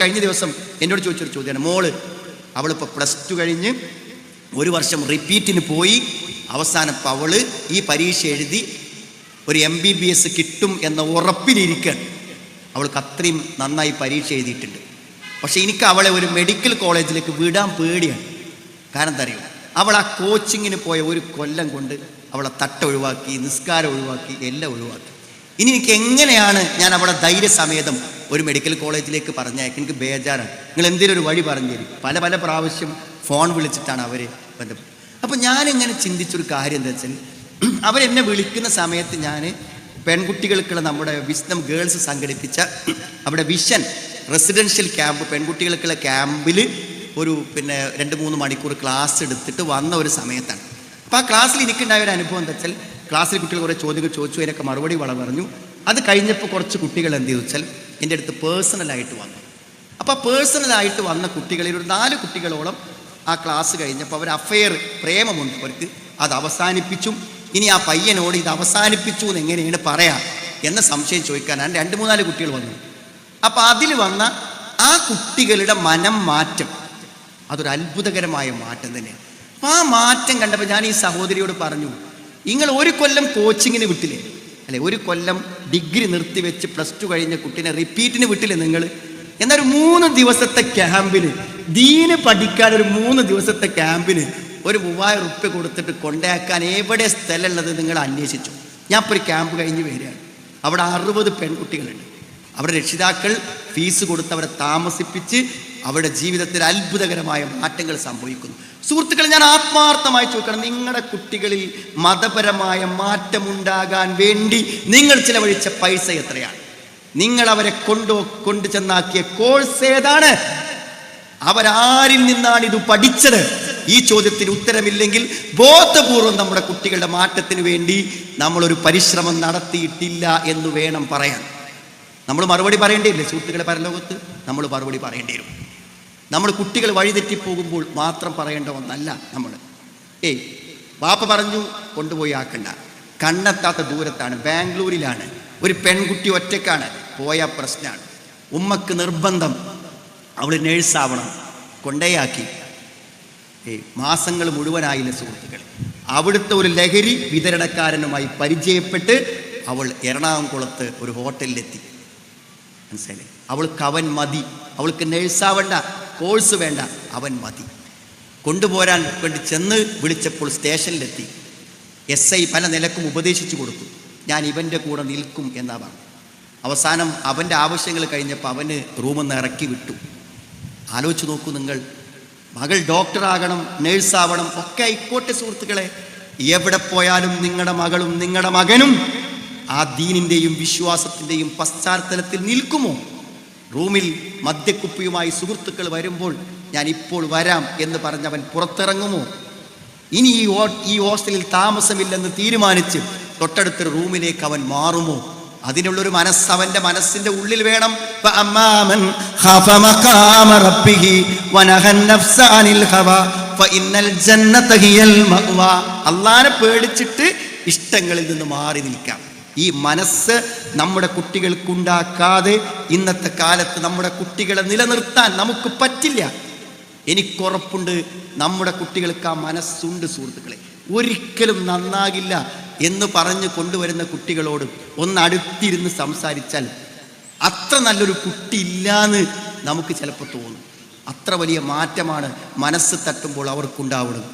കഴിഞ്ഞ ദിവസം എന്നോട് ചോദിച്ചൊരു ചോദ്യമാണ്. മോൾ അവളിപ്പോൾ പ്ലസ് ടു കഴിഞ്ഞ് ഒരു വർഷം റിപ്പീറ്റിന് പോയി അവസാനം അവൾ ഈ പരീക്ഷ എഴുതി ഒരു എം ബി ബി എസ് കിട്ടും എന്ന ഉറപ്പിലിരിക്കുകയാണ്. അവൾക്ക് അത്രയും നന്നായി പരീക്ഷ എഴുതിയിട്ടുണ്ട്. പക്ഷേ എനിക്ക് അവളെ ഒരു മെഡിക്കൽ കോളേജിലേക്ക് വിടാൻ പേടിയാണ്. കാരണം എന്താ അറിയോ? അവൾ ആ കോച്ചിങ്ങിന് പോയ ഒരു കൊല്ലം കൊണ്ട് അവളെ തട്ട ഒഴിവാക്കി നിസ്കാരം ഒഴിവാക്കി എല്ലാം ഒഴിവാക്കി. ഇനി എനിക്ക് എങ്ങനെയാണ് ഞാൻ അവളെ ധൈര്യസമേതം ഒരു മെഡിക്കൽ കോളേജിലേക്ക് പറഞ്ഞാൽ എനിക്ക് ബേജാറാണ്. നിങ്ങൾ എന്തെങ്കിലും ഒരു വഴി പറഞ്ഞു തരും. പല പല പ്രാവശ്യം ഫോൺ വിളിച്ചിട്ടാണ് അവർ ബന്ധപ്പെട്ടത് അപ്പോൾ ഞാനിങ്ങനെ ചിന്തിച്ചൊരു കാര്യം എന്താ വെച്ചാൽ അവരെന്നെ വിളിക്കുന്ന സമയത്ത് ഞാൻ പെൺകുട്ടികൾക്കുള്ള നമ്മുടെ വിസ്ഡം ഗേൾസ് സംഘടിപ്പിച്ച അവിടെ വിഷൻ റെസിഡൻഷ്യൽ ക്യാമ്പ് പെൺകുട്ടികൾക്കുള്ള ക്യാമ്പിൽ ഒരു പിന്നെ രണ്ട് മൂന്ന് മണിക്കൂർ ക്ലാസ് എടുത്തിട്ട് വന്ന ഒരു സമയത്താണ്. അപ്പോൾ ആ ക്ലാസ്സിൽ എനിക്കുണ്ടായ ഒരു അനുഭവം എന്താ വെച്ചാൽ ക്ലാസ്സിൽ കുട്ടികൾ കുറേ ചോദ്യങ്ങൾ ചോദിച്ചു അതിനൊക്കെ മറുപടി വള പറഞ്ഞു. അത് കഴിഞ്ഞപ്പോൾ കുറച്ച് കുട്ടികൾ എന്ത് ചെയ്തു വെച്ചാൽ എന്റെ അടുത്ത് പേഴ്സണലായിട്ട് വന്നു. അപ്പോൾ പേഴ്സണലായിട്ട് വന്ന കുട്ടികളിൽ ഒരു നാല് കുട്ടികളോളം ആ ക്ലാസ് കഴിഞ്ഞപ്പോൾ അവർ അഫെയർ പ്രേമമുണ്ട്. അവർക്ക് അത് അവസാനിപ്പിച്ചും. ഇനി ആ പയ്യനോട് ഇത് അവസാനിപ്പിച്ചു എന്ന് എങ്ങനെയാണ് പറയാം എന്ന സംശയം ചോദിക്കാനാണ് രണ്ട് മൂന്നാൽ കുട്ടികൾ വന്നു. അപ്പോൾ അതിൽ വന്ന ആ കുട്ടികളുടെ മനം മാറ്റം അതൊരു അത്ഭുതകരമായ മാറ്റം തന്നെയാണ് അപ്പോൾ ആ മാറ്റം കണ്ടപ്പോൾ ഞാൻ ഈ സഹോദരിയോട് പറഞ്ഞു നിങ്ങൾ ഒരു കൊല്ലം കോച്ചിങ്ങിന് വിട്ടില്ലേ? അല്ലെ ഒരു കൊല്ലം ഡിഗ്രി നിർത്തിവെച്ച് പ്ലസ് ടു കഴിഞ്ഞ കുട്ടീനെ റിപ്പീറ്റിന് വിട്ടില്ലേ നിങ്ങൾ എന്നാൽ ഒരു മൂന്ന് ദിവസത്തെ ക്യാമ്പിന് ദീന് പഠിക്കാൻ ഒരു മൂന്ന് ദിവസത്തെ ക്യാമ്പിന് ഒരു മൂവായിരം ഉപ്പ് കൊടുത്തിട്ട് കൊണ്ടാക്കാൻ എവിടെ സ്ഥലമുള്ളത് നിങ്ങൾ അന്വേഷിച്ചു? ഞാൻ ഇപ്പോൾ ഒരു ക്യാമ്പ് കഴിഞ്ഞ് വരികയാണ്. അവിടെ അറുപത് പെൺകുട്ടികളുണ്ട്. അവരുടെ രക്ഷിതാക്കൾ ഫീസ് കൊടുത്ത് അവരെ താമസിപ്പിച്ച് അവരുടെ ജീവിതത്തിൽ അത്ഭുതകരമായ മാറ്റങ്ങൾ സംഭവിക്കുന്നു. സുഹൃത്തുക്കളെ ഞാൻ ആത്മാർത്ഥമായി ചോദിക്കണം നിങ്ങളുടെ കുട്ടികളിൽ മതപരമായ മാറ്റമുണ്ടാകാൻ വേണ്ടി നിങ്ങൾ ചിലവഴിച്ച പൈസ എത്രയാണ്? നിങ്ങൾ അവരെ കൊണ്ടു കൊണ്ടു ചെന്നാക്കിയ കോഴ്സ് ഏതാണ്? അവരാരിൽ നിന്നാണ് ഇത് പഠിച്ചത്. ഈ ചോദ്യത്തിന് ഉത്തരമില്ലെങ്കിൽ ബോധപൂർവം നമ്മുടെ കുട്ടികളുടെ മാറ്റത്തിന് വേണ്ടി നമ്മളൊരു പരിശ്രമം നടത്തിയിട്ടില്ല എന്ന് വേണം പറയാൻ. നമ്മൾ മറുപടി പറയേണ്ടിയില്ലേ സുഹൃത്തുക്കളെ പരലോകത്ത് നമ്മൾ മറുപടി പറയേണ്ടി വരും. നമ്മൾ കുട്ടികൾ വഴിതെറ്റിപ്പോകുമ്പോൾ മാത്രം പറയേണ്ട ഒന്നല്ല നമ്മൾ. ഏയ് വാപ്പ പറഞ്ഞു കൊണ്ടുപോയി ആക്കണ്ട. കണ്ണെത്താത്ത ദൂരത്താണ് ബാംഗ്ലൂരിലാണ്. ഒരു പെൺകുട്ടി ഒറ്റക്കാണ് പോയ പ്രശ്നമാണ് ഉമ്മക്ക് നിർബന്ധം അവൾ നേഴ്സാവണം കൊണ്ടേയാക്കി. ഏയ് മാസങ്ങൾ മുഴുവനായില്ല സുഹൃത്തുക്കൾ അവിടുത്തെ ഒരു ലഹരി വിതരണക്കാരനുമായി പരിചയപ്പെട്ട് അവൾ എറണാകുളത്ത് ഒരു ഹോട്ടലിലെത്തി. മനസ്സിലായി അവൾക്ക് അവൻ മതി അവൾക്ക് നേഴ്സാവണ്ട. കോഴ്സ് വേണ്ട അവൻ മതി. കൊണ്ടുപോരാൻ വേണ്ടി ചെന്ന് വിളിച്ചപ്പോൾ സ്റ്റേഷനിലെത്തി. എസ് ഐ പല നിലക്കും ഉപദേശിച്ചു കൊടുത്തു. ഞാൻ ഇവന്റെ കൂടെ നിൽക്കും എന്നാ പറഞ്ഞു. അവസാനം അവന്റെ ആവശ്യങ്ങൾ കഴിഞ്ഞപ്പോൾ അവന് റൂമിൽ ഇറക്കി വിട്ടു. ആലോചിച്ച് നോക്കൂ നിങ്ങൾ. മകൾ ഡോക്ടറാകണം നേഴ്സാവണം ഒക്കെ ആയിക്കോട്ടെ സുഹൃത്തുക്കളെ. എവിടെ പോയാലും നിങ്ങളുടെ മകളും നിങ്ങളുടെ മകനും ആ ദീനിന്റെയും വിശ്വാസത്തിന്റെയും പശ്ചാത്തലത്തിൽ നിൽക്കുമോ? റൂമിൽ മദ്യക്കുപ്പിയുമായി സുഹൃത്തുക്കൾ വരുമ്പോൾ ഞാൻ ഇപ്പോൾ വരാം എന്ന് പറഞ്ഞവൻ പുറത്തിറങ്ങുമോ? ഇനി ഈ ഈ ഹോസ്റ്റലിൽ താമസമില്ലെന്ന് തീരുമാനിച്ച് തൊട്ടടുത്ത റൂമിലേക്ക് അവൻ മാറുമോ? അതിനുള്ളൊരു മനസ്സ് അവന്റെ മനസ്സിന്റെ ഉള്ളിൽ വേണം. അള്ളാനെ പേടിച്ചിട്ട് ഇഷ്ടങ്ങളിൽ നിന്ന് മാറി നിൽക്കാം. ഈ മനസ്സ് നമ്മുടെ കുട്ടികൾക്കുണ്ടാക്കാതെ ഇന്നത്തെ കാലത്ത് നമ്മുടെ കുട്ടികളെ നിലനിർത്താൻ നമുക്ക് പറ്റില്ല. എനിക്കുറപ്പുണ്ട് നമ്മുടെ കുട്ടികൾക്ക് ആ മനസ്സുണ്ട് സുഹൃത്തുക്കളെ. ഒരിക്കലും നന്നാകില്ല എന്ന് പറഞ്ഞ് കൊണ്ടുവരുന്ന കുട്ടികളോട് ഒന്ന് അടുത്തിരുന്ന് സംസാരിച്ചാൽ അത്ര നല്ലൊരു കുട്ടി ഇല്ലാന്ന് നമുക്ക് ചിലപ്പോൾ തോന്നും. അത്ര വലിയ മാറ്റമാണ് മനസ്സ് തട്ടുമ്പോൾ അവർക്കുണ്ടാവുന്നത്.